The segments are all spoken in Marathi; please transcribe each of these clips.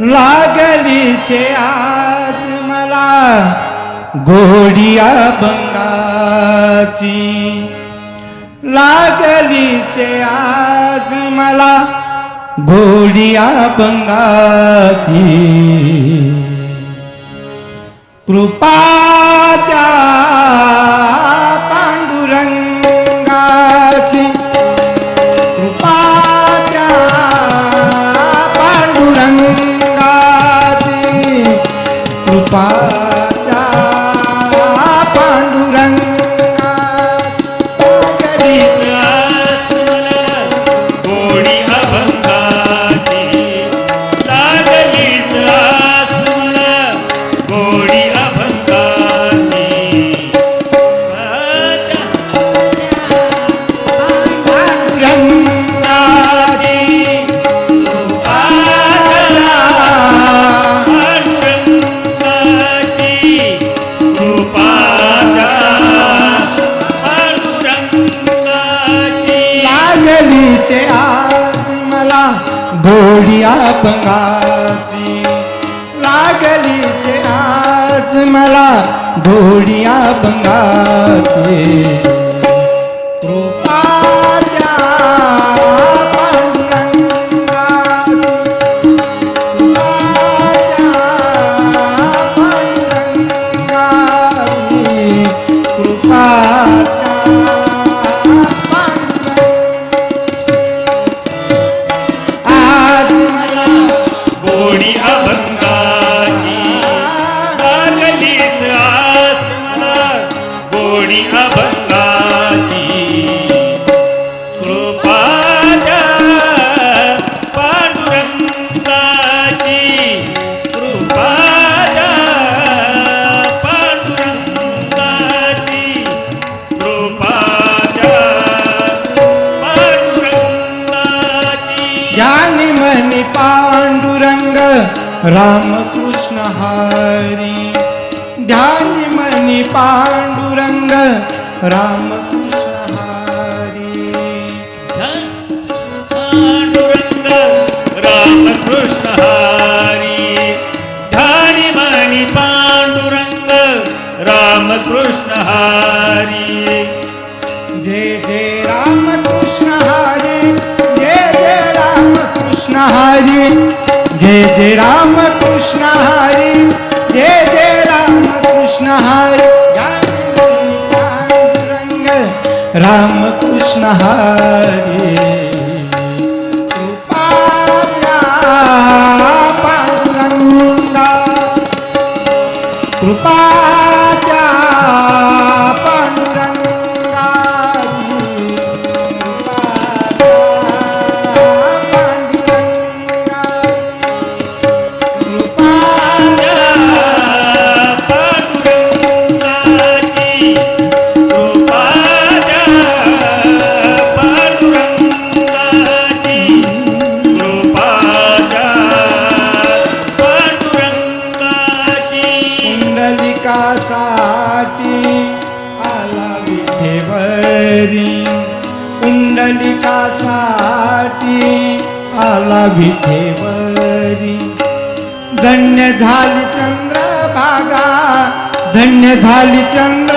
लागली से आज मला गोडिया बंगाची. लागली से आज मला गोडिया बंगाची. कृपा त्या गोडिया बंगाची लागली से आज मला घोडिया बंगाची रामकृष्ण हरी ध्यानी मनी पांडुरंग रामकृष्ण हरी। पांडुरंग रामकृष्ण हरी ध्यानी मणी पांडुरंग रामकृष्ण हरी। जय जय रामकृष्ण हरी जय जय रामकृष्ण हरी जय जय रामकृष्ण राम कृष्ण हरी। विठेवरी पुंडलिकासाठी आला विठेवरी धन्य झाली चंद्रभागा धन्य झाली चंद्र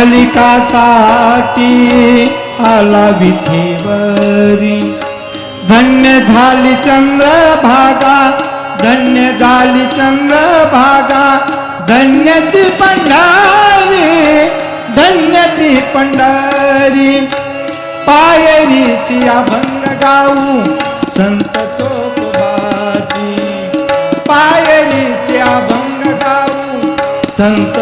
पुंडलिकासाठी आला विठेवरी धन्य झाली चंद्रभागा धन्य झाली चंद्रभागा. धन्य ती पंढारी धन्य ती पंढारी. पायरी सिया भंग गाऊ संत चोपबाजी. पायरी सिया भंग गाऊ संत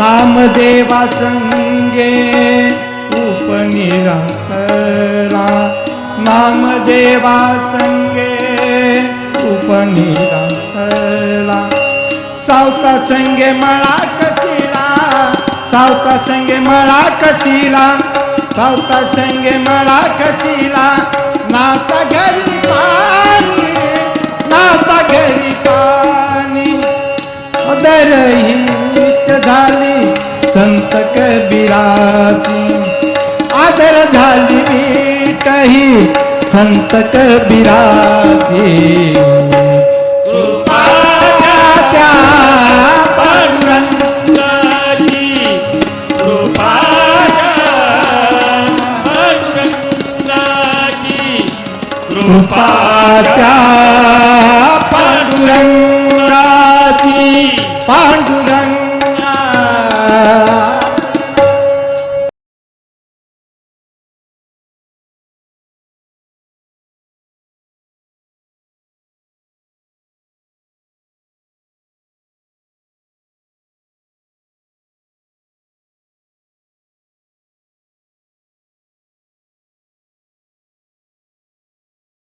नामदेवा संगे उपनिरंतरा नामदेवा संगे उपनिरंतरा सावता संगे मळा कसिला सावता संगे मळा कसिला सावता संगे मळा कसिला नाता घरी संत कबीराची आदर झाली मीठ संत कबीराची.